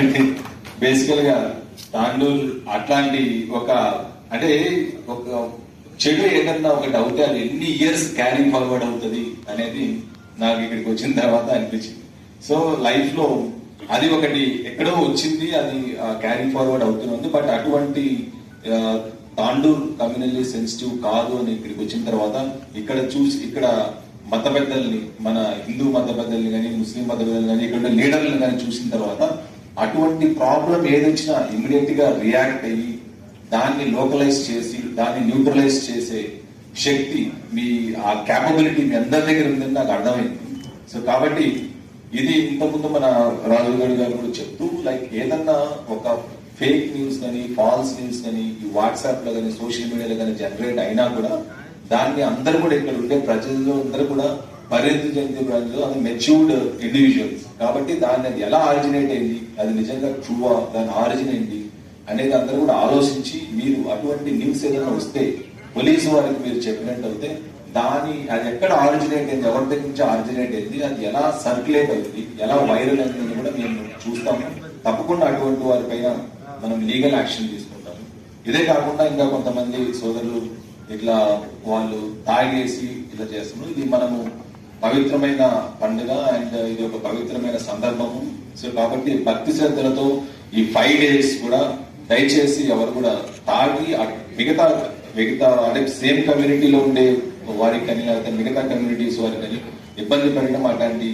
కాబట్టి బేసికల్గా తాండూల్ అట్లాంటి ఒక అంటే ఒక చెడు ఏదన్నా ఒకటి అవుతే అది ఎన్ని ఇయర్స్ క్యారీ ఫార్వర్డ్ అవుతుంది అనేది నాకు ఇక్కడికి వచ్చిన తర్వాత అనిపించింది. సో లైఫ్లో అది ఒకటి ఎక్కడో వచ్చింది అది క్యారీ ఫార్వర్డ్ అవుతుంది బట్ అటువంటి తాండూర్ కమ్యూనల్లీ సెన్సిటివ్ కాదు అని ఇక్కడికి వచ్చిన తర్వాత ఇక్కడ చూసి ఇక్కడ మత పెద్దల్ని మన హిందూ మత పెద్దల్ని కానీ ముస్లిం మత పెద్దల్ని కానీ ఇక్కడ లీడర్లను కానీ చూసిన తర్వాత అటువంటి ప్రాబ్లం ఏదొచ్చినా ఇమ్మీడియట్గా రియాక్ట్ అయ్యి దాన్ని లోకలైజ్ చేసి దాన్ని న్యూట్రలైజ్ చేసే శక్తి మీ ఆ క్యాపబిలిటీ మీ అందరి దగ్గర ఉందని నాకు అర్థమైంది. సో కాబట్టి ఇది ఇంతకుముందు మన రాజు గారు గారు కూడా చెప్తూ లైక్ ఏదన్నా ఒక ఫేక్ న్యూస్ కానీ ఫాల్స్ న్యూస్ కానీ ఈ వాట్సాప్లో కానీ సోషల్ మీడియాలో కానీ జనరేట్ అయినా కూడా దాన్ని అందరూ కూడా ఇక్కడ ఉండే ప్రజల్లో అందరూ కూడా పరిణతి చెందే బ్రాంచ్లో అది మెచ్యూర్డ్ ఇండివిజువల్స్ కాబట్టి దాన్ని అది ఎలా ఆరిజినేట్ అయింది? అది నిజంగా ట్రూవా దాని ఆరిజిన్ ఏంటి? అనేది అందరూ కూడా ఆలోచించి మీరు అటువంటి న్యూస్ ఏదైనా వస్తే పోలీసు వారికి మీరు చెప్పినట్టు అయితే దాని అది ఎక్కడ ఆరిజినేట్ అయింది? ఎవరి దగ్గర నుంచి ఆరిజినేట్ అయింది? అది ఎలా సర్క్యులేట్ అవుతుంది? ఎలా వైరల్ అయింది? కూడా మేము చూస్తాము. తప్పకుండా అటువంటి వారిపైన మనం లీగల్ యాక్షన్ తీసుకుంటాము. ఇదే కాకుండా ఇంకా కొంతమంది సోదరులు ఇట్లా వాళ్ళు తాగేసి ఇట్లా చేస్తున్నారు. ఇది మనము పవిత్రమైన పండుగ అండ్ ఇది ఒక పవిత్రమైన సందర్భము. సో కాబట్టి భక్తి శ్రద్ధలతో ఈ ఫైవ్ డేస్ కూడా దయచేసి ఎవరు కూడా తాగి మిగతా మిగతా అంటే సేమ్ కమ్యూనిటీలో ఉండే వారికి కానీ లేకపోతే మిగతా కమ్యూనిటీస్ వారికి కానీ ఇబ్బంది పడడం అట్లాంటి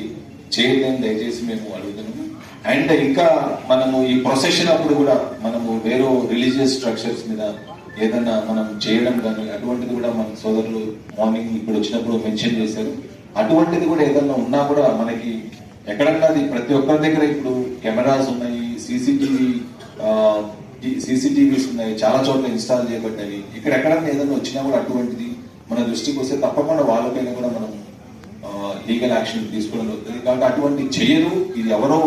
చేయలేని దయచేసి మేము అడుగుతున్నాము. అండ్ ఇంకా మనము ఈ ప్రొసెషన్ అప్పుడు కూడా మనము వేరే రిలీజియస్ స్ట్రక్చర్స్ మీద ఏదైనా మనం చేయడం కానీ అటువంటిది కూడా మన సోదరులు మార్నింగ్ ఇప్పుడు వచ్చినప్పుడు మెన్షన్ చేశారు. అటువంటిది కూడా ఏదైనా ఉన్నా కూడా మనకి ఎక్కడన్నా అది ప్రతి ఒక్కరి దగ్గర ఇప్పుడు కెమెరాస్ ఉన్నాయి సీసీటీవీ సీసీటీవీస్ ఉన్నాయి చాలా చోట్ల ఇన్స్టాల్ చేయబడ్డాయి. ఇక్కడ ఎక్కడన్నా ఏదైనా వచ్చినా కూడా అటువంటిది మన దృష్టికి వస్తే తప్పకుండా వాళ్ళపైన కూడా మనం లీగల్ యాక్షన్ తీసుకోవడం జరుగుతుంది. కాబట్టి అటువంటి చేయరు. ఇది ఎవరో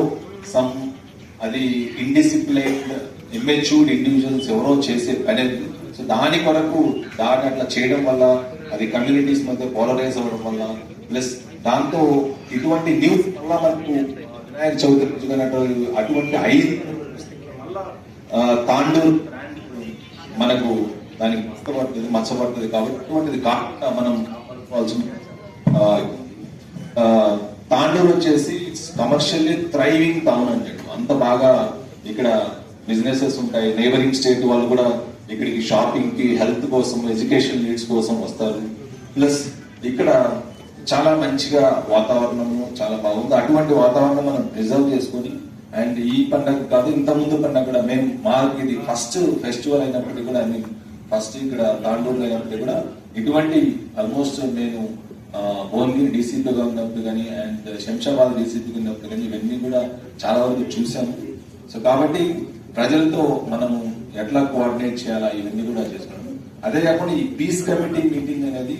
సమ్ అది ఇండిసిప్లైన్డ్ ఇమ్మెచ్యూర్డ్ ఇండివిజువల్స్ ఎవరో చేసే పని సో దాని కొరకు దాన్ని అట్లా చేయడం వల్ల అది కమ్యూనిటీస్ మధ్య పోలరైజ్ అవ్వడం వల్ల ప్లస్ దాంతో ఇటువంటి న్యూస్ వల్ల మనకు వినాయక చవితి అటువంటి ఐదు ఆ, తాండూరు మనకు దానికి మచ్చపడుతుంది మచ్చపడుతుంది కాబట్టి అటువంటిది కాకుండా మనం కావాల్సిన, తాండూరు వచ్చేసి కమర్షియల్లీ థ్రైవింగ్ టౌన్ అంటాడు అంత బాగా ఇక్కడ బిజినెసెస్ ఉంటాయి. నైబరింగ్ స్టేట్ వాళ్ళు కూడా ఇక్కడికి షాపింగ్కి హెల్త్ కోసం ఎడ్యుకేషన్ నీడ్స్ కోసం వస్తారు. ప్లస్ ఇక్కడ చాలా మంచిగా వాతావరణము చాలా బాగుంది. అటువంటి వాతావరణం మనం ప్రిజర్వ్ చేసుకొని అండ్ ఈ పండగ కాదు ఇంత ముందు పండగ కూడా మేము మాకు ఇది ఫస్ట్ ఫెస్టివల్ అయినప్పటికీ కూడా మేము ఫస్ట్ ఇక్కడ తాండూరు అయినప్పటికీ కూడా ఇటువంటి ఆల్మోస్ట్ నేను భువనగిరి డీసీపీగా ఉన్నప్పుడు కానీ అండ్ శంషాబాద్ డీసీపీగా ఉన్నప్పుడు కానీ ఇవన్నీ కూడా చాలా వరకు చూసాము సో కాబట్టి ప్రజలతో మనము ఎట్లా కోఆర్డినేట్ చేయాలా ఇవన్నీ కూడా చేస్తున్నాము. అదే కాకుండా ఈ పీస్ కమిటీ మీటింగ్ అనేది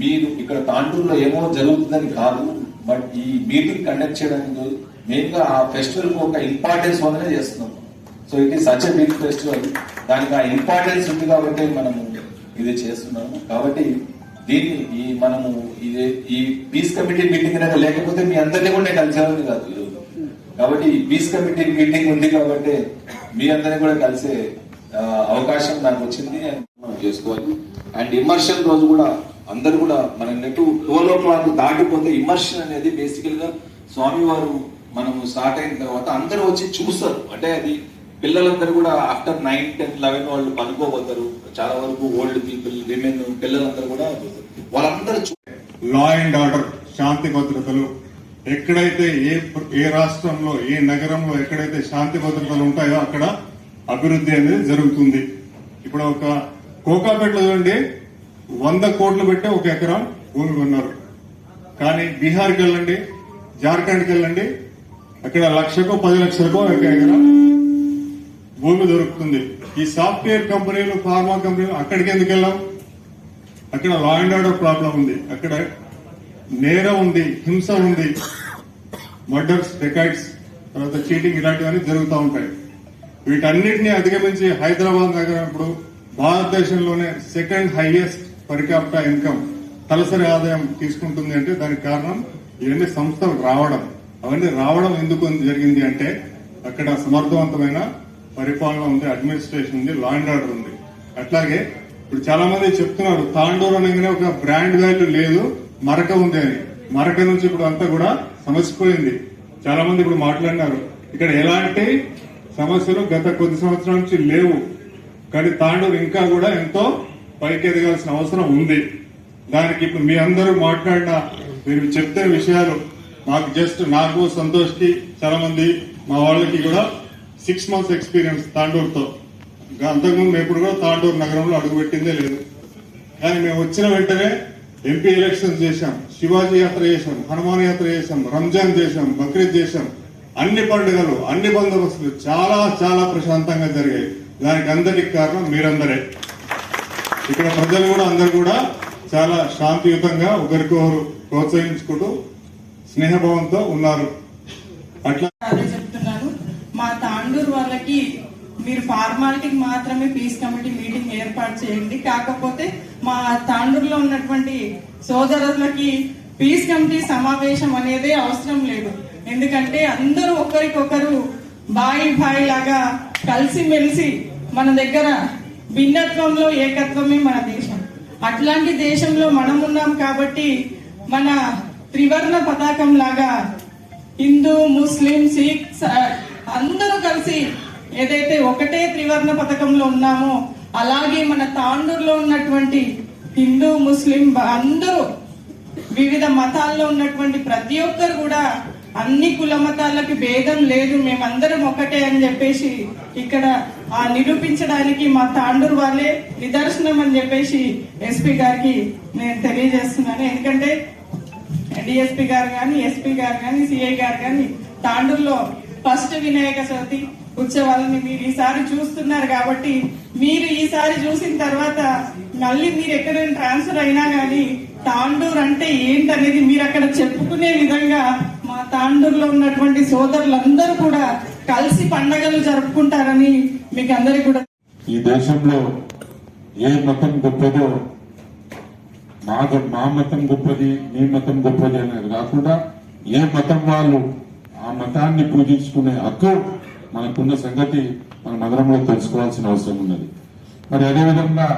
మీరు ఇక్కడ తాండూరులో ఏమో జరుగుతుందని కాదు బట్ ఈ మీటింగ్ కండక్ట్ చేయడానికి మెయిన్గా ఆ ఫెస్టివల్కు ఒక ఇంపార్టెన్స్ వల్లనే చేస్తున్నాం. So it is such big festival దానికి ఆ ఇంపార్టెన్స్ ఉంది కాబట్టి మనము ఇది చేస్తున్నాము. కాబట్టి దీన్ని ఈ మనము ఇది ఈ పీస్ కమిటీ మీటింగ్ అనేది లేకపోతే మీ అందరినీ కూడా నేను కలిసేవాడిని కాదు కాబట్టి ఈ పీస్ కమిటీ మీటింగ్ ఉంది కాబట్టి మీ అందరినీ కూడా కలిసే అవకాశం నాకు వచ్చింది మనం చేసుకోవాలి. అండ్ ఇమర్షన్ రోజు కూడా అందరు కూడా మన నెట్ ట్వెల్వ్ దాటిపోతే ఇమర్షన్ అనేది బేసికల్గా స్వామివారు మనము స్టార్ట్ అయిన తర్వాత అందరూ వచ్చి చూస్తారు. అంటే అది పిల్లలందరూ కూడా ఆఫ్టర్ నైన్ టెన్ లెవెన్ వాళ్ళు పనుకోబోతారు. చాలా వరకు ఓల్డ్ పీపుల్ విమెన్ పిల్లలందరూ కూడా వాళ్ళందరూ లా అండ్ ఆర్డర్ శాంతి భద్రతలు. ఎక్కడైతే ఏ ఏ రాష్ట్రంలో ఏ నగరంలో ఎక్కడైతే శాంతి భద్రతలు ఉంటాయో అక్కడ అభివృద్ధి అనేది జరుగుతుంది. ఇప్పుడు ఒక కోకాపేటలో చూడండి. వంద కోట్లు పెట్టే ఒక ఎకరం భూమి కొన్నారు. కానీ బీహార్కి వెళ్ళండి జార్ఖండ్కి వెళ్ళండి అక్కడ లక్షకో పది లక్షలకో ఒక ఎకరం భూమి దొరుకుతుంది. ఈ సాఫ్ట్వేర్ కంపెనీలు ఫార్మా కంపెనీలు అక్కడికి ఎందుకు వెళ్ళాం? అక్కడ లా అండ్ ఆర్డర్ ప్రాబ్లం ఉంది. అక్కడ నేరం ఉంది హింస ఉంది మర్డర్స్ డెకైట్స్ తర్వాత చీటింగ్ ఇలాంటివన్నీ జరుగుతూ ఉంటాయి. వీటన్నిటిని అధిగమించి హైదరాబాద్ నగరం ఇప్పుడు భారతదేశంలోనే సెకండ్ హైయెస్ట్ పర్ ఇన్కమ్ తలసరి ఆదాయం తీసుకుంటుంది అంటే దానికి కారణం ఇవన్నీ సంస్థలు రావడం. అవన్నీ రావడం ఎందుకు జరిగింది అంటే అక్కడ సమర్థవంతమైన పరిపాలన ఉంది అడ్మినిస్ట్రేషన్ ఉంది లా అండ్ ఆర్డర్ ఉంది. అట్లాగే ఇప్పుడు చాలా మంది చెప్తున్నారు తాండూరు అనగానే ఒక బ్రాండ్ వాల్యూ లేదు మరక ఉంది అని. మరక నుంచి ఇప్పుడు అంతా కూడా సమసిపోయింది. చాలా మంది ఇప్పుడు మాట్లాడినారు ఇక్కడ ఎలాంటి సమస్యలు గత కొద్ది సంవత్సరాల నుంచి లేవు. కానీ తాండూరు ఇంకా కూడా ఎంతో పైకి ఎదగాల్సిన అవసరం ఉంది. దానికి ఇప్పుడు మీ అందరూ మాట్లాడిన మీరు చెప్తున్న విషయాలు నాకు జస్ట్ నాకు సంతోష్కి చాలా మంది మా వాళ్ళకి కూడా సిక్స్ మంత్స్ ఎక్స్పీరియన్స్ తాండూరుతో. అంతకుముందు ఎప్పుడు కూడా తాండూరు నగరంలో అడుగుపెట్టిందే లేదు. కానీ మేము వచ్చిన వెంటనే ఎంపీ ఎలక్షన్స్ చేశాం. శివాజీ యాత్ర చేశాం హనుమాన్ యాత్ర చేశాం రంజాన్ చేశాం బక్రీద్ చేశాం. అన్ని పండుగలు అన్ని బందోబస్తులు చాలా చాలా ప్రశాంతంగా జరిగాయి. దానికి అందరికి కారణం మీరందరే. ఇక్కడ ప్రజలు కూడా అందరు కూడా చాలా శాంతియుతంగా ఒకరికొకరు ప్రోత్సహించుకుంటూ స్నేహభావంతో ఉన్నారు. అట్లా అదే చెప్తున్నాను మా తాండూరు వాళ్ళకి మీరు ఫార్మాలిటీకి మాత్రమే పీస్ కమిటీ మీటింగ్ ఏర్పాటు చేయండి. కాకపోతే మా తాండూరులో ఉన్నటువంటి సోదరులకి పీస్ కమిటీ సమావేశం అనేది అవసరం లేదు. ఎందుకంటే అందరూ ఒకరికొకరు బాయి బాయి లాగా కలిసిమెలిసి మన దగ్గర భిన్నత్వంలో ఏకత్వమే మన దేశం. అట్లాంటి దేశంలో మనం ఉన్నాం కాబట్టి మన త్రివర్ణ పతాకం లాగా హిందూ ముస్లిం సిక్ స- అందరూ కలిసి ఏదైతే ఒకటే త్రివర్ణ పథకంలో ఉన్నామో అలాగే మన తాండూరులో ఉన్నటువంటి హిందూ ముస్లిం అందరూ వివిధ మతాల్లో ఉన్నటువంటి ప్రతి ఒక్కరు కూడా అన్ని కుల మతాలకి భేదం లేదు మేమందరం ఒకటే అని చెప్పేసి ఇక్కడ నిరూపించడానికి మా తాండూరు వాళ్ళే నిదర్శనం అని చెప్పేసి ఎస్పీ గారికి నేను తెలియజేస్తున్నాను. ఎందుకంటే డిఎస్పీ గారు కానీ ఎస్పీ గారు కానీ సిఐ గారు కానీ తాండూరులో ఫస్ట్ వినాయక చవితి ఉత్సవాలని మీరు ఈసారి చూస్తున్నారు కాబట్టి మీరు ఈసారి చూసిన తర్వాత మళ్ళీ మీరు ఎక్కడైనా ట్రాన్స్ఫర్ అయినా కానీ తాండూరు అంటే ఏంటనేది మీరు అక్కడ చెప్పుకునే విధంగా మా తాండూరులో ఉన్నటువంటి సోదరులందరూ కూడా కలిసి పండగలు జరుపుకుంటారని మీకు అందరికి కూడా ఈ దేశంలో ఏ మతం గొప్పదో మా మా మతం గొప్పది నీ మతం గొప్పది అనేది కాకుండా ఏ మతం వాళ్ళు ఆ మతాన్ని పూజించుకునే హక్కు మనకున్న సంగతి మన నగరంలో తెలుసుకోవాల్సిన అవసరం ఉన్నది. మరి అదేవిధంగా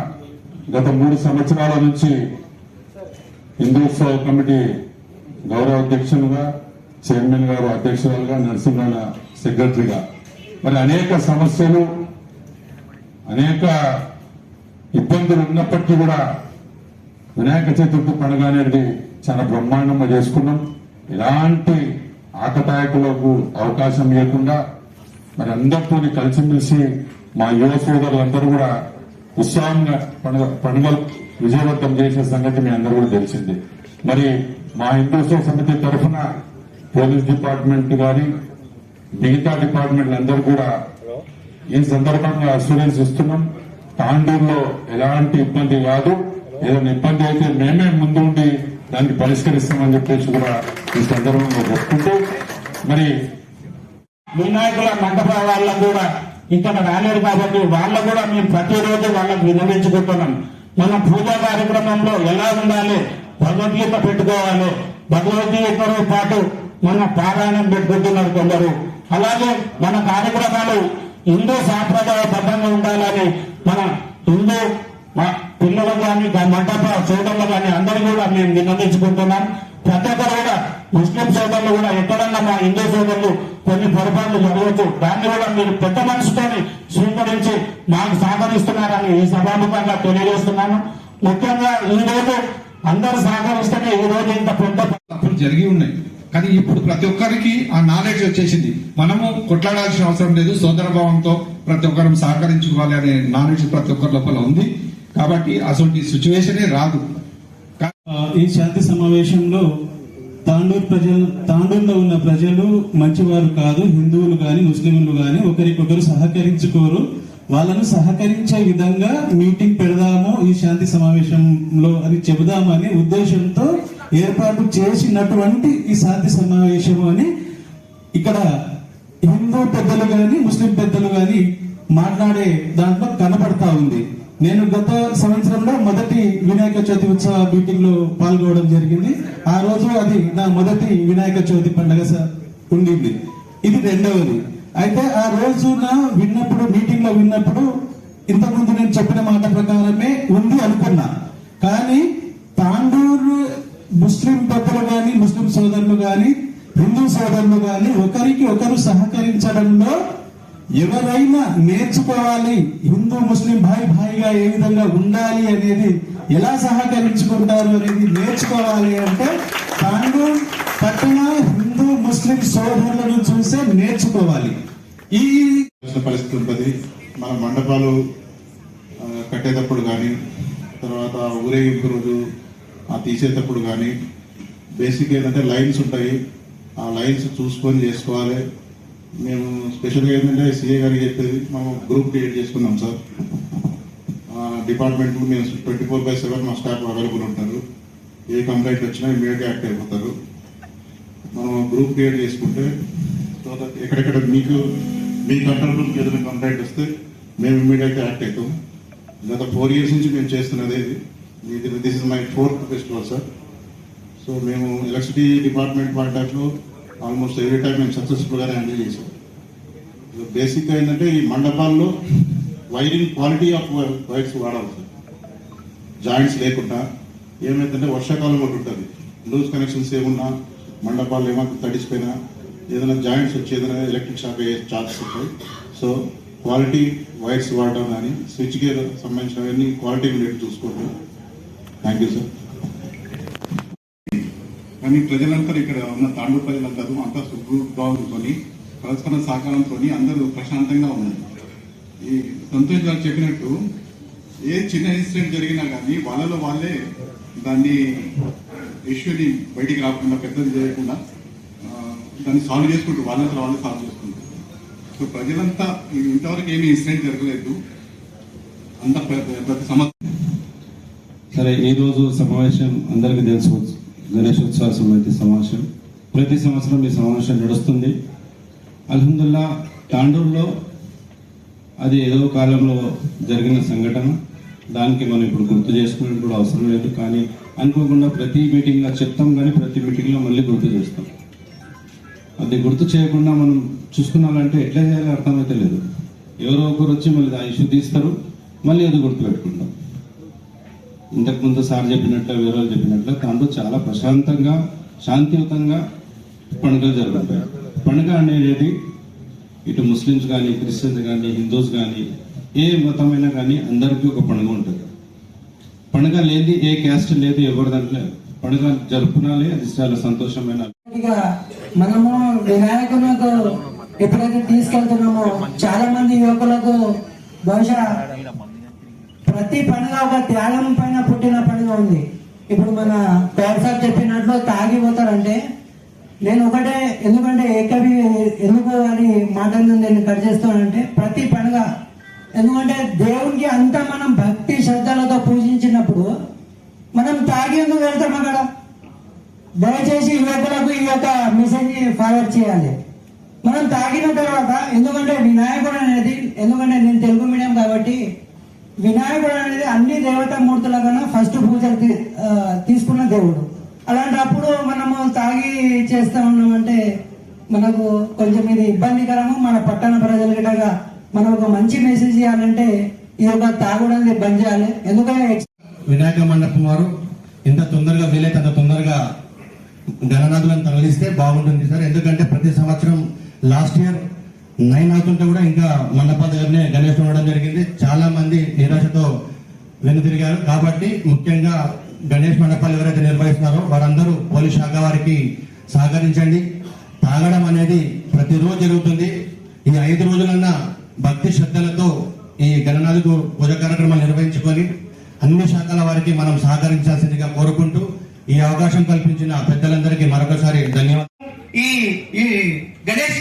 గత మూడు సంవత్సరాల నుంచి హిందూత్సవ కమిటీ గౌరవ అధ్యక్షులుగా చైర్మన్ గారు అధ్యక్షురాలుగా నరసింహన్న సెక్రటరీగా మరి అనేక సమస్యలు అనేక ఇబ్బందులు ఉన్నప్పటికీ కూడా వినాయక చతుర్థి పండుగ అనేది చాలా బ్రహ్మాండంగా చేసుకున్నాం. ఎలాంటి ఆకటాయకులకు అవకాశం లేకుండా మరి అందరితో కలిసిమెలిసి మా యువ సోదరులందరూ కూడా ఉత్సాహంగా పండుగ పండుగలు విజయవంతం చేసే సంగతి మీ అందరూ కూడా తెలిసింది. మరి మా హిందూత్సవ సమితి తరఫున పోలీస్ డిపార్ట్మెంట్ కానీ మిగతా డిపార్ట్మెంట్లు అందరూ కూడా ఈ సందర్భంగా అసూరెన్స్ ఇస్తున్నాం. తాండూరులో ఎలాంటి ఇబ్బంది కాదు. ఏదైనా ఇబ్బంది అయితే మేమే ముందు ఉండి దాన్ని పరిష్కరిస్తామని చెప్పేసి కూడా ఈ సందర్భంగా చెప్పుకుంటూ మరి వినాయకుల మండప వాళ్ళకు కూడా ఇక్కడ రాలేరు కాబట్టి వాళ్ళ కూడా మేము ప్రతిరోజు వాళ్ళకు విన్నవించుకుంటున్నాం. మన పూజా కార్యక్రమంలో ఎలా ఉండాలి? భగవద్గీత పెట్టుకోవాలి. భగవద్గీతతో పాటు మన పారాయణం పెట్టుకుంటున్నారు కొందరు. అలాగే మన కార్యక్రమాలు హిందూ సాంప్రదాయబద్ధంగా ఉండాలని మన హిందూ మా పిల్లలు కానీ మండప సోదరులు కానీ అందరూ కూడా మేము విన్నవించుకుంటున్నాం ప్రతి ఒక్కరు కూడా ముస్లిం సోదరులు కూడా ఎక్కడన్నా మా హిందూ సోదరులు కొన్ని పొరపాట్లు జరగవచ్చు. దాన్ని కూడా మీరు పెద్ద మనసుతోని స్వీకరించి మాకు సహకరిస్తున్నారని ఈ సభాముఖంగా తెలియజేస్తున్నాను. ముఖ్యంగా ఈ రోజు అందరూ సహకరిస్తేనే ఈ రోజు ఇంత పెద్ద తప్పులు జరిగి ఉన్నాయి. కానీ ఇప్పుడు ప్రతి ఒక్కరికి ఆ నాలెడ్జ్ వచ్చేసింది. మనము కొట్లాడాల్సిన అవసరం లేదు. సోదర భావంతో ప్రతి ఒక్కరం సహకరించుకోవాలి అనే నాలెడ్జ్ ప్రతి ఒక్కరి లోపల ఉంది. కాబట్టి అసలు సిచ్యువేషనే రాదు. ఈ శాంతి సమావేశంలో తాండూరు ప్రజలు తాండూరులో ఉన్న ప్రజలు మంచివారు కాదు హిందువులు కానీ ముస్లింలు కానీ ఒకరికొకరు సహకరించుకోరు. వాళ్ళను సహకరించే విధంగా మీటింగ్ పెడదాము ఈ శాంతి సమావేశంలో అని చెబుదామని ఉద్దేశంతో ఏర్పాటు చేసినటువంటి ఈ శాంతి సమావేశం అని ఇక్కడ హిందూ పెద్దలు కానీ ముస్లిం పెద్దలు కానీ మాట్లాడే దాంట్లో కనపడతా ఉంది. నేను గత సంవత్సరంలో మొదటి వినాయక చవితి ఉత్సవ మీటింగ్లో పాల్గొనడం జరిగింది. ఆ రోజు అది నా మొదటి వినాయక చవితి పండుగ ఉండింది. ఇది రెండవది. అయితే ఆ రోజున విన్నప్పుడు మీటింగ్లో విన్నప్పుడు ఇంతకుముందు నేను చెప్పిన మాట ప్రకారమే ఉంది అనుకున్నా. కానీ తాండూ ముస్లిం పెద్దలు గాని ముస్లిం సోదరులు గాని హిందూ సోదరులు గాని ఒకరికి ఒకరు సహకరించడంలో ఎవరైనా నేర్చుకోవాలి. హిందూ ముస్లిం భాయ్ భాయిగా ఏ విధంగా ఉండాలి అనేది ఎలా సహకరించుకుంటారు అనేది నేర్చుకోవాలి అంటే తాను పట్టణ హిందూ ముస్లిం సోదరులను చూసే నేర్చుకోవాలి. ఈ పరిస్థితి ఉంటుంది. మన మండపాలు కట్టేటప్పుడు కానీ తర్వాత ఊరేగింపు రోజు ఆ తీసేటప్పుడు కానీ బేసిక్ ఏంటంటే లైన్స్ ఉంటాయి ఆ లైన్స్ చూసుకొని చేసుకోవాలి. మేము స్పెషల్గా ఏంటంటే సీఏ గారికి చెప్పేది మనం గ్రూప్ క్రియేట్ చేసుకున్నాం సార్. డిపార్ట్మెంట్లో మేము ట్వంటీ ఫోర్ బై సెవెన్ మా స్టాఫ్ అవైలబుల్ ఉంటారు. ఏ కంప్లైంట్ వచ్చినా ఇమీడియట్గా యాక్ట్ అయిపోతారు. మనం గ్రూప్ క్రియేట్ చేసుకుంటే తర్వాత ఎక్కడెక్కడ మీకు మీ కంట్రోల్ రూమ్కి ఏదైనా కంప్లైంట్ వస్తే మేము ఇమీడియట్గా యాక్ట్ అవుతాం. గత ఫోర్ ఇయర్స్ నుంచి మేము చేస్తున్నది ఇది. This is my fourth festival sir so మేము electricity department point of almost every time మేము సక్సెస్ఫుల్గానే హ్యాండిల్ చేసాం బేసిక్గా ఏంటంటే ఈ మండపాల్లో వైరింగ్ క్వాలిటీ ఆఫ్ వైర్స్ వాడాలి సార్ జాయింట్స్ లేకుండా ఏమైందంటే వర్షాకాలం ఒకటి ఉంటుంది. లూజ్ కనెక్షన్స్ ఏమున్నా మండపాలు ఏమైనా తడిసిపోయినా ఏదైనా జాయింట్స్ వచ్చి ఏదైనా ఎలక్ట్రిక్ షాక్ అయ్యే ఛాన్సెస్ ఉంటాయి. సో క్వాలిటీ వైర్స్ వాడడం కానీ స్విచ్ గేర్ సంబంధించినవన్నీ క్వాలిటీ ఉండేట్టు చూసుకోండి. థ్యాంక్ యూ సార్ కానీ ప్రజలంతా ఇక్కడ ఉన్న తాండూరు ప్రజలందరూ అంతా సుఖభావంతో పరస్పర సహకారంతో అందరూ ప్రశాంతంగా ఉన్నారు. ఈ సంతోష్ గారు చెప్పినట్టు ఏ చిన్న ఇన్సిడెంట్ జరిగినా కానీ వాళ్ళలో వాళ్ళే దాన్ని ఇష్యూని బయటికి రాకుండా పెద్దది చేయకుండా దాన్ని సాల్వ్ చేసుకుంటూ వాళ్ళంతా వాళ్ళు సాల్వ్ చేసుకుంటారు. సో ప్రజలంతా ఇంతవరకు ఏమి ఇన్సిడెంట్ జరగలేదు. అంత ప్రతి సంవత్సరం సరే ఈ రోజు సమావేశం అందరికీ తెలుసు. గణేశోత్సవ సమితి సమావేశం. ప్రతి సంవత్సరం ఈ సమావేశం నడుస్తుంది. అల్హందుల్లా తాండూరులో అది ఏదో కాలంలో జరిగిన సంఘటన. దానికి మనం ఇప్పుడు గుర్తు చేసుకునే కూడా అవసరం లేదు. కానీ అనుకోకుండా ప్రతి మీటింగ్లో చెప్తాం కానీ ప్రతి మీటింగ్లో మళ్ళీ గుర్తు చేస్తాం. అది గుర్తు చేయకుండా మనం చూసుకున్నామంటే ఎట్లా చేయాలో అర్థమైతే లేదు. ఎవరో ఒకరు వచ్చి మళ్ళీ ఆ ఇష్యూ తీస్తారు. మళ్ళీ అది గుర్తు పెట్టుకుంటాం ఇంతకుముందు సార్ చెప్పినట్లు వేరే చెప్పినట్లు దాంట్లో చాలా ప్రశాంతంగా శాంతియుతంగా పండుగలు జరుగుతాయి. పండుగ అనేది ఇటు ముస్లిమ్స్ కానీ క్రిస్టియన్స్ కానీ హిందూస్ కానీ ఏ మతమైనా కానీ అందరికీ ఒక పండుగ ఉంటుంది. పండుగ లేని ఏ క్యాస్ట్ లేదు ఎవరి దాంట్లో పండుగ జరుపుకునాలి అది చాలా సంతోషమైన మనము వినాయకులకు ఎప్పుడైతే తీసుకెళ్తున్నామో చాలా మంది యువకులకు బహుశా ప్రతి పండుగ ఒక త్యాగం పైన పుట్టిన పండుగ ఉంది. ఇప్పుడు మన పేరు సార్ చెప్పినట్లు తాగిపోతారంటే నేను ఒకటే ఎందుకంటే ఏకవి ఎందుకు అని మాటను నేను కట్ చేస్తానంటే ప్రతి పండుగ ఎందుకంటే దేవునికి అంతా మనం భక్తి శ్రద్ధలతో పూజించినప్పుడు మనం తాగి ఎందుకు వెళ్తాం అక్కడ? దయచేసి యువకులకు ఈ యొక్క మెసేజ్ ఫార్వర్డ్ చేయాలి. మనం తాగిన తర్వాత ఎందుకంటే వినాయకుడు అనేది ఎందుకంటే నేను తెలుగు మీడియం కాబట్టి వినాయకుడు అనేది అన్ని దేవతామూర్తుల కన్నా ఫస్ట్ పూజలు తీసుకున్న దేవుడు. అలాంటప్పుడు మనము తాగి చేస్తా ఉన్నామంటే మనకు కొంచెం ఇది ఇబ్బందికరము. మన పట్టణ ప్రజలు గిటగా మనం ఒక మంచి మెసేజ్ ఇవ్వాలంటే ఈ యొక్క తాగుడు అనేది బంద్ చేయాలి. ఎందుకంటే వినాయక మండపం వారు ఎంత తొందరగా వీలైతే అంత తొందరగా గణనాథులను తరలిస్తే బాగుంటుంది సార్. ఎందుకంటే ప్రతి సంవత్సరం లాస్ట్ ఇయర్ నైన్ అవుతుంటే కూడా ఇంకా మండపా దగ్గరనే గణేష్ ఉండడం జరిగింది. చాలా మంది నిరాశతో వెనుతిరిగారు. కాబట్టి ముఖ్యంగా గణేష్ మండపాలు ఎవరైతే నిర్వహిస్తున్నారో వారందరూ పోలీస్ శాఖ వారికి సహకరించండి. తాగడం అనేది ప్రతిరోజు జరుగుతుంది. ఈ ఐదు రోజులన్నా భక్తి శ్రద్ధలతో ఈ గణనాథుకు పూజ కార్యక్రమాలు నిర్వహించుకొని అన్ని శాఖల వారికి మనం సహకరించాల్సిందిగా కోరుకుంటూ ఈ అవకాశం కల్పించిన పెద్దలందరికీ మరొకసారి ధన్యవాదాలు. ఈ ఈ గణేష్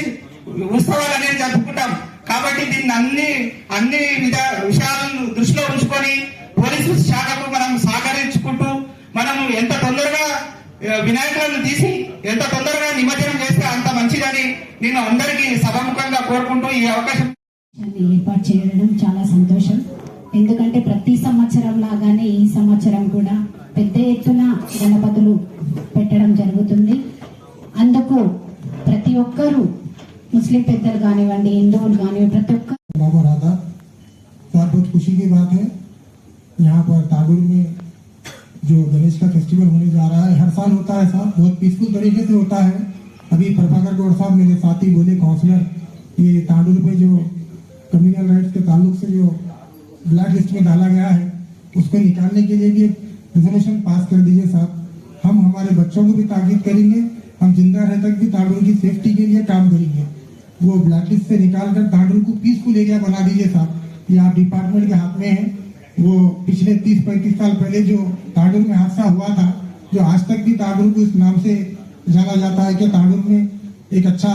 ఉత్సవాలు అనేది జరుపుకుంటాం. కాబట్టి దీన్ని అన్ని అన్ని విధ విషయాలను దృష్టిలో ఉంచుకొని పోలీసు శాఖకు మనం సహకరించుకుంటూ మనం ఎంత తొందరగా వినాయకులను తీసి ఎంత తొందరగా నిమజ్జనం చేస్తే అంత మంచిదని నేను అందరికీ సభాముఖంగా కోరుకుంటూ ఈ అవకాశం ఏర్పాటు చేయడం చాలా సంతోషం. ఎందుకంటే ప్రతి సంవత్సరం లాగానే ఈ సంవత్సరం కూడా పెద్ద ఎత్తున గణపతులు ముస్లిం పెద్దలు కానివ్వండి హిందువులు కానివ్వండి ప్రతి ఒక్క बाबा राधा साहब बहुत खुशी की बात है यहाँ पर तागुर में जो गणेश का फेस्टिवल होने जा रहा है हर साल होता है साहब बहुत पीसफुल तरीके से होता है अभी प्रभाकर गौड़ साहब मेरे साथी बोले काउंसलर ये तांडुर पे जो कम्युनल राइट्स के ताल्लुक से जो ब्लैक लिस्ट में डाला गया है उसको निकालने के लिए भी एक रेजोल्यूशन पास कर दीजिए साहब हम हमारे बच्चों को भी ताकीद करेंगे हम जिंदा रह तक भी तांडुर की सेफ्टी के लिए काम करेंगे वो ब्लैक लिस्ट से निकाल कर तांडुर को पीसफुल एरिया बना दीजिए साहब। ये आप डिपार्टमेंट के हाथ में है। वो पिछले तीस, पैंतीस साल पहले जो तांडुर में हादसा हुआ था, जो आज तक भी तांडुर को इस नाम से जाना जाता है कि तांडुर में एक अच्छा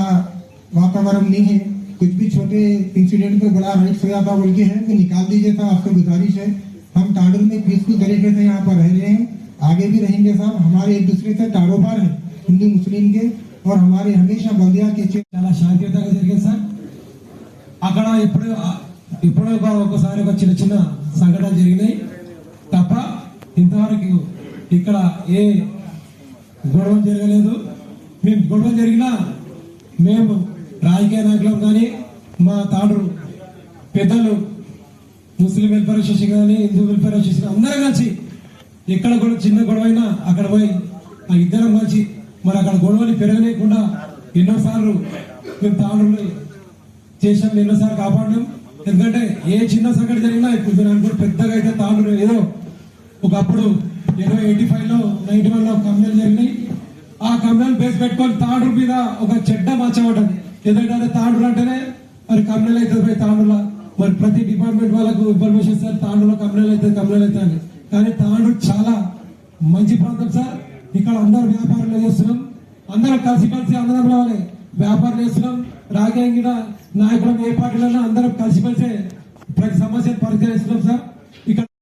वातावरण नहीं है। कुछ भी छोटे इंसिडेंट पे बड़ा राइट्स हो जाता बोल के है तो निकाल दीजिए साहब, आपसे गुजारिश है। हम तांडुर में पीसफुल तरीके से यहाँ पर रह रहे हैं। आगे भी रहेंगे साहब। हमारे एक दूसरे से कारोबार है, हिंदू, मुस्लिम के। और हमारे हमेशा बल्दिया के చాలా శాంతియుతంగా జరిగింది సార్ అక్కడ ఇప్పుడు ఇప్పుడు ఒక- ఒకసారి ఒక చిన్న చిన్న సంఘటన జరిగినాయి తప్ప ఇంతవరకు ఇక్కడ ఏ గొడవ జరగలేదు మేము గొడవ జరిగినా మేము రాజకీయ నాయకులం కానీ మా తాడు పెద్దలు ముస్లిం వెల్ఫేర్ అసోసియేషన్ కానీ హిందూ వెల్ఫేర్ అసోసియేషన్ అందరం కలిసి ఎక్కడ కూడా చిన్న గొడవ అయినా అక్కడ పోయి ఆ ఇద్దరం కలిసి మరి అక్కడ గొడవని పెరగలేకుండా ఎన్నోసార్లు మేము తాడుని చేసాం ఎన్నోసార్లు కాపాడినాం. ఎందుకంటే ఏ చిన్న సంఘటన జరిగినా ఇప్పుడు మీరు అనుకుంటే పెద్దగా అయితే తాండ్రులు ఏదో ఒకప్పుడు ఇరవై ఎయిటీ ఫైవ్లో నైన్టీ వన్లో కంపెనీలు జరిగినాయి ఆ కంపెనీలు బేస్ పెట్టుకొని తాడు మీద ఒక చెడ్డ మార్చబడ్డది. ఎందుకంటే తాడు అంటేనే మరి కంపెనీలు అయితే పోయి తాడులా మరి ప్రతి డిపార్ట్మెంట్ వాళ్ళకు ఇన్ఫర్మేషన్ సార్ తాండూలో కంపెనీలు అయితే కంపెనీలు అవుతుంది కానీ తాండూ చాలా మంచి ప్రాంతం సార్. ఇక్కడ అందరు వ్యాపారాలు చేస్తున్నాం. అందరం కలిసి కలిసి అందరం రావాలి. వ్యాపారం చేస్తున్నాం. రాజకీయ నాయకులం ఏ పార్టీలన్నా అందరం కలిసి కలిసి ప్రతి సమస్యను పరిష్కరిస్తున్నాం సార్. ఇక్కడ